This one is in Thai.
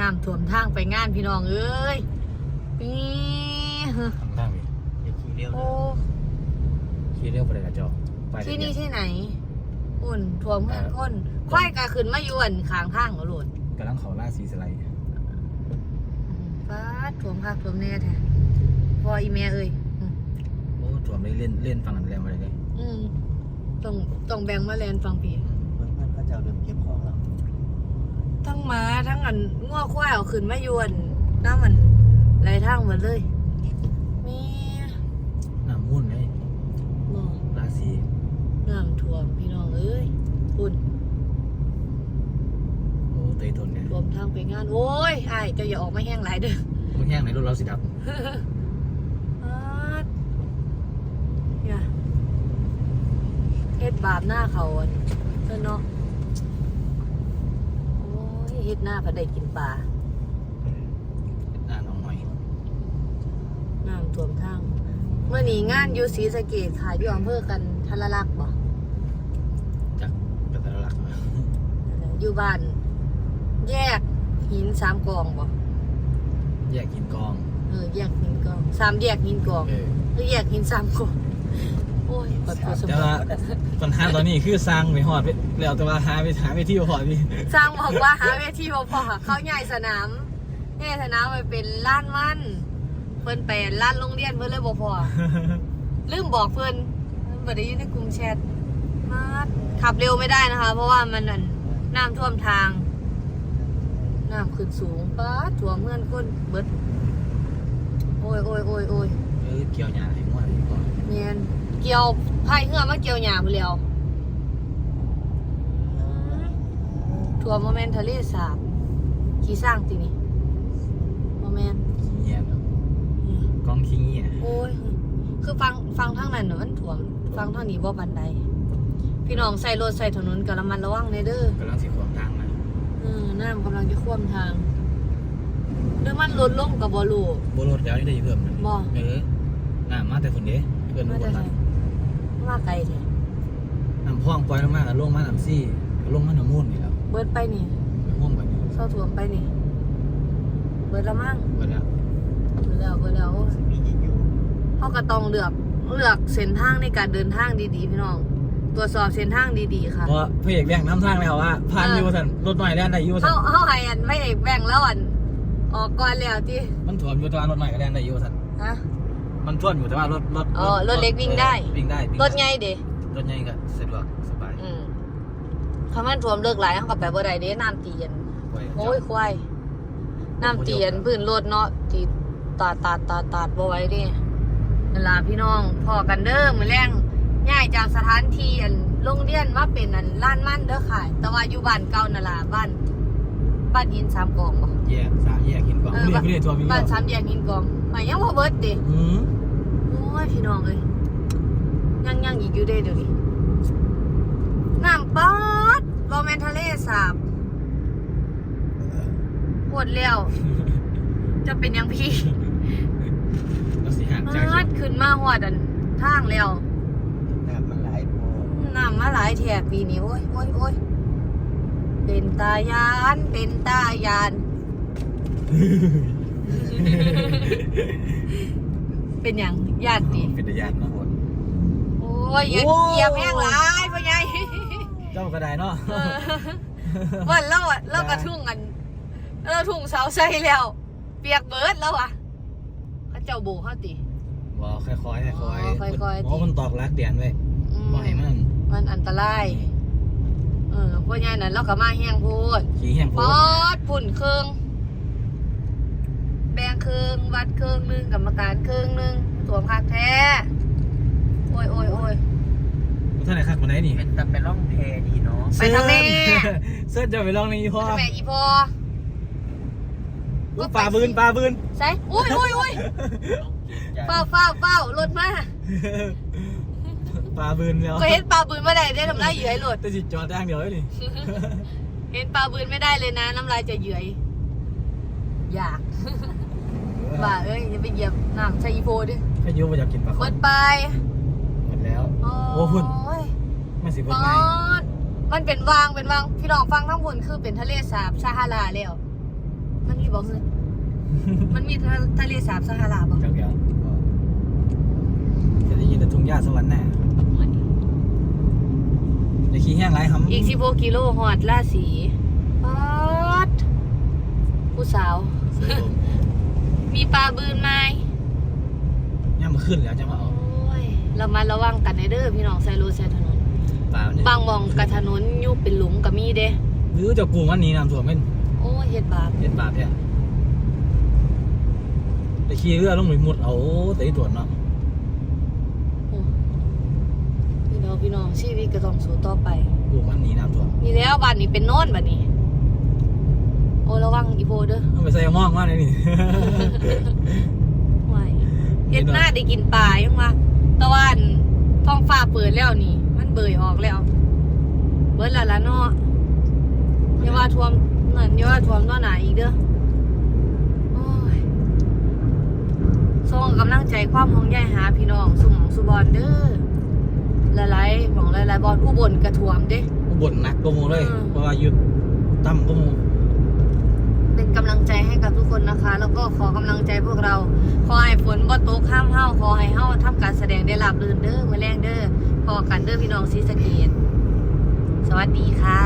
น้ำท่วมทางไปงานพี่น้องเอ้ยปีฮะทางทางนี่อย่าขี่เร็วโอ้นะขี่เร็วไปเลยกระจอกไปที่นี่เดี๋ยวที่ไหน อุ่นท่วมเพื่อนคนควายกาขึ้นมาอยู่อันข้างทางเหรอโหลดกำลังเขาล่าสีสไลด์ฟ้าดท่วมภาคท่วมแน่แท้พออีเมียเอ้ยอืมโอ้ถ่วมได้เล่นเล่นฟังกันแรงไปเลยอืมต้องต้องแบ่งมาแลนฟังพี่เพื่อนเพื่อนเขาจะเอาเริ่มเก็บของแล้ว ทั้งหม้าทั้งอันง้อควายเอาขึ้นมาอยู่อันน้ำมันไหลทางหมดเลย มีน้ำมุ่นเลยบ่ล่าสีน้ำท่วมพี่น้องเอ้ยอุ่นโอ้เตยทนเนี่ยรวมทางไปงาน โอ้ยไอ้ายเจะอย่าออกมาแห้งหลายเด้อมันแห้งในรถเราสีดอาดเนี่ยเฮ็ดบาปหน้าเขาอันเพิ่นเนาะโอ้ย เฮ็ดหน้าพอได้กินปลาำอ่าน้องหน่อยน้ำท่วมทางเมื่อนี้งานอยู่ศรีสะเกษค่ะอยู่อำเภอกันทะละลักษณ์บ่จากกัตตาลักษณ์มาอยู่บ้าน แยกหินสามกองบ่แยกกินกอง เออ แยกหินกอง สามแยกหินกองเออหรือแยกหินสามกอง โอ้ยปวดหัวสมแต่องว่าปัญหาตอนนี้คือสร้างไปหอดไปแล้วแต่ว่าหาไปหาไปที่หอดพี่สร้างบอกว่าหาเวทีบ่พอเขาใหญ่สนามใหญ่สนามไปเป็นล้านมันเพิ่นไปล้านโรงเรียนเพิ่นเลยบ่พอลืมบอกเพิ่นเพิ่นบ่ได้อยู่ในกลุ่มแชทมาขับเร็วไม่ได้นะคะ เพราะว่ามันนั่นน้ำท่วมทางน้ำขึ้นสูงป๊าดท่วมเพื่อนคนเบิดโอ้ยโอ้ยโอ้ยโอ้ยเออเกี่ยวหญ้าให้มั่วดีกว่า เนียนเกี่ยวพายเหือมาเกี่ยวหยาไปแล้วท่วมโมเมนทะเลสาบขี่สร้างตินี่โมเมนขี้เงียบครับกองขี้เงียบโอ้ยคือฟังฟังทางนั้นน่ะมันท่วมฟังทางนี้บ่บันไดพี่น้องใส่รถใส่ถนนก็ระมัดระวังในเด้อกำลังสิขวางทางมาเออน้ำกำลังจะท่วมทางหรือมันลดลงกับบ่รู้โบโรดแล้วนี่ได้เพิ่มนะบ่เออน้ำมาแต่คนเด้ เพื่อนมารู้แต่ว่าไสมาไกลแท้น้ำพ่องปล่อยลงมากับลงมาน้ำซี่ลงมาน้ำมูนนี่ครับเบิดไปนี่ม่วงไปนี่เศร้าท่วมไปนี่ เบิดละมั่งเบิดแล้วเบิดแล้วเบิดแล้วโอ้ยมียิงอยู่เขาก็ต้องเลือกเลือกเส้นทางในการเดินทางดีๆ พี่น้อง ตรวจสอบเส้นทางดีๆค่ะเพราะพระเอกแบ่งน้ำทางแล้วว่าผ่านเออออยูสันรถหน่อยแล่นได้อยูสัเขานเขาให้อันไม่เอกแบ่งแล้วอันออกก่อนแล้วที่มันถ่วมอยู่แต่ว่ารถหน่อยก็แล่นได้อยูสันฮะ มันท่วมอยู่แต่ว่ารถรถอ๋อรถเล็กวิ่งได้เออวิ่งได้วิ่งรด้ถไงเด้รถใหญ่ก็สะดวกสบายอืมคำมันท่วมเลิกหลายเขาก็ไปบ่ได้เด้น้ำเตียนไว้โอ้ยควายน้ำเตียนพื้นรถเนาะที่ตาดตาดตาดตาดบ่ไหว้เดินั่นล่ะพี่น้องพอกันเด้อมื้อแรงย้ายจากสถานที่อันโรงเรียนมาเป็นอันล้านมั่นเด้อค่ะ แต่ว่าอยู่บ้านเก่านั่นล่ะบ้านบ้านอินสามกองบ่ แยกสามแยกหินกองเออ ไม่ได้ไม่ได้ท่วมอยู่บ้านแล้วสามแยกหินกองมายังบ่เบิดเด้ อืมโอ้ ยพี่น้องเอ้ยยังยังอีกอยู่เด้เดี๋ยวนี้น้ำป๊อดบ่แม่นทะเลสาบปวดแล้วจะเป็นหยังพี่เราสิห่างจากมาดขึ้นมาหอดอันทางแล้วน้ำมันไหลายโพอน้ำมาหลายแถบปีนี้โอ้ยโอ้ยโอ้ยเป็นตายานเป็นตายาน เป็นอย่างญาติดิเป็นตาญาติเนาะคนโอ้ยอย่าโอ้เหยียบแห้งหลายพ่อใหญ่เจ้าก็ได้เนาะเออวันเราอะเรากระทุ่งกันเราทุ่งเสาใส่แล้ว เปียกเบิดแล้วอะเขาเจ้าโบเขาติบอกค่อยๆค่อยๆอ๋อค่อยๆเพราะมันตอกลักเดียนไว้อืมบ่ให้มันมันอันตรายเออพ่อใหญ่นั้นเราก็มาแห้งโพูดขี้แห้งโพปดอดปุ่นเครื่องแบ่งเครื่องวัดเครื่องหนึงกรรมการเครื่องหนึงสวมคักแท้โอ้ยโอ้ยโอ้ยท่านไหนคักมาไหนนี่เป็นแต่เป็นร่องแพดีเนาะไปทางแม่เสื้อจะไปลองในยี่ห้อแม่อีพออุ๊ยปลาบืนปลาบืนใส่อุ้ยอุ้ยอุ้ยจ้ะเฝ้าเฝ้าเฝ้ารถมาปลาบืนแล้วก็เห็นปลาบืนไม่ได้ได้ทำลายเหยื่อให้รถแต่สิจอดทางเดียวเลยนี่เห็นปลาบืนไม่ได้เลยนะ น้ำลายจะเหยื่อยอยาก บ่าเอ้ยอย่าไปเหยียบน้ำใส่อีโพดิพายุมาอยากกินปลาหคมอนดไปหมดแล้วโอ้โอ้พุ่นยมาสิปพุ่นอไงดมันเป็นวางเป็นวางพี่น้องฟังทั้งพุ่นคือเป็นทะเลสาบซาฮาราแล้วมันมีบอกเลยมันมีทะทะเลสาบซาฮาราบอกจังเดียวจะได้ยินแต่ทุ่งหญ้าสวรรค์แน่จะขี้แห้งไรครับอีก16กิโลหอดล่าสีป๊อดผู้สาว มีปลาบืนไหมย่ามาขึ้นแล้วจะมาโอ้เอายเรามาระวังกันในเด้อพี่น้องใส่รถใส่ถนน ปลาเนี่ยบางมองกับถนนอยู่เป็นหลุมก็มีเด้ หรือจะกูวันนี้น้ำท่วมเป็นโอ้ยเฮ็ดบาปเห็นบาปเนี่ยจะขี่เรือลงไปมุดเอาแต่ที่ตรวจเนาะโอ้พี่น้องพี่น้องชีวิตก็ต้องสู้ต่อไปกูวันนี้น้ำท่วม นี่แล้วบ้านนี้เป็นโน่นบ้านนี้ โอ้ระวังอีโพเด้อต้องไปใส่หมองมาเลยนี่ ไหวเฮ็ดหน้าได้กินปลายังวะตะวันท้องฟ้าเปิดแล้วนี่ มันเบยออกแล้ว เบิดแล้วล่ะเนาะอย่าว่าท่วมนั่นอย่าว่าท่วมตัวหนาอีกเด้อโอ้ยส่งกำลังใจความห่วงใยหาพี่น้องสุหมองสุบอลเด้อหลายๆหมองหลายๆบอลอุบลกระท่วมเด้อุบลหนักกว่าหมูเลยอืมเพราะว่าหยุดต่ำกว่าหมูเป็น กำลังใจให้กับทุกคนนะคะ แล้วก็ขอกำลังใจพวกเรา ขอให้ฝนบ่ตกข้ามเฮาขอให้เฮาทำการแสดงได้หลับรื่นเด้อมื้อแรงเด้อพอกันเด้อพี่น้องซีสเกตสวัสดีค่ะ